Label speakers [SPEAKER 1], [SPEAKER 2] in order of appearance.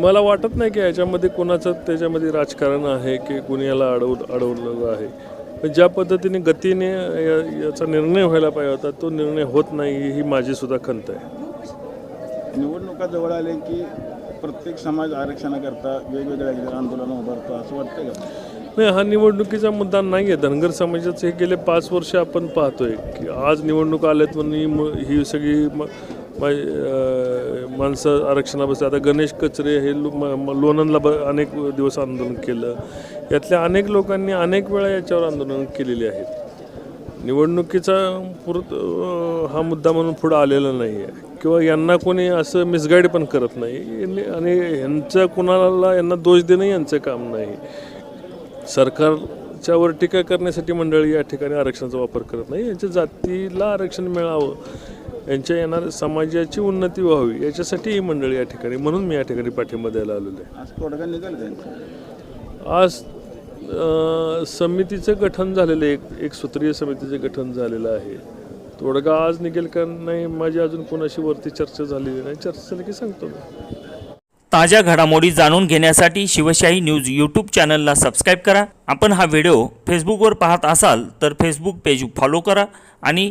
[SPEAKER 1] मला वाटत नाही की याच्यामध्ये कोणाचं त्याच्यामध्ये राजकारण आहे की कुणी याला अडव अडवलेलं आहे. पण ज्या पद्धतीने गतीने या- याचा निर्णय व्हायला पाहिजे होता तो निर्णय होत नाही ही माझी सुद्धा खंत आहे.
[SPEAKER 2] निवडणुका जवळ आले की प्रत्येक समाज आरक्षणाकरता वेगवेगळ्या आंदोलन उभारतो असं वाटतं का?
[SPEAKER 1] नाही हा निवडणुकीचा मुद्दा नाही आहे. धनगर समाजाचं हे गेले पाच वर्ष आपण पाहतोय की आज निवडणूक आल्यात म्हणून ही सगळी म- माणसं आरक्षणाबद्दल आता गणेश कचरे हे लो- म- लोणंदला ब अनेक दिवस आंदोलन केलं. यातल्या अनेक लोकांनी अनेक वेळा याच्यावर आंदोलन केलेली आहेत. निवडणुकीचा पुर हा मुद्दा म्हणून पुढं आलेला नाही आहे किंवा यांना कोणी असं मिसगाईड पण करत नाही. यांनी- आणि यांचा कोणाला यांना दोष देणं यांचं काम नाही. सरकारच्यावर टीका करण्यासाठी मंडळी या ठिकाणी आरक्षणाचा वापर करत नाही. यांच्या जातीला आरक्षण मिळावं यांच्या येणाऱ्या समाजाची उन्नती व्हावी याच्यासाठी ही मंडळी या ठिकाणी म्हणून मी या ठिकाणी पाठिंबा द्यायला आलेलो आहे.
[SPEAKER 2] आज तोडगा निघाल त्यांचं
[SPEAKER 1] आज अ, समितीचं गठन झालेलं आहे एक एक सूत्रीय समितीचं गठन झालेलं आहे. तोडगा आज निघेल का नाही माझी अजून कोणाशी वरती चर्चा झालेली नाही चर्चा झाली की सांगतो मी.
[SPEAKER 3] ताज्या घडामोडी जाणून घेण्यासाठी शिवशाही न्यूज यूट्यूब चॅनलला सबस्क्राईब करा. आपण हा व्हिडिओ फेसबुकवर पाहत असाल तर फेसबुक पेज फॉलो करा आणि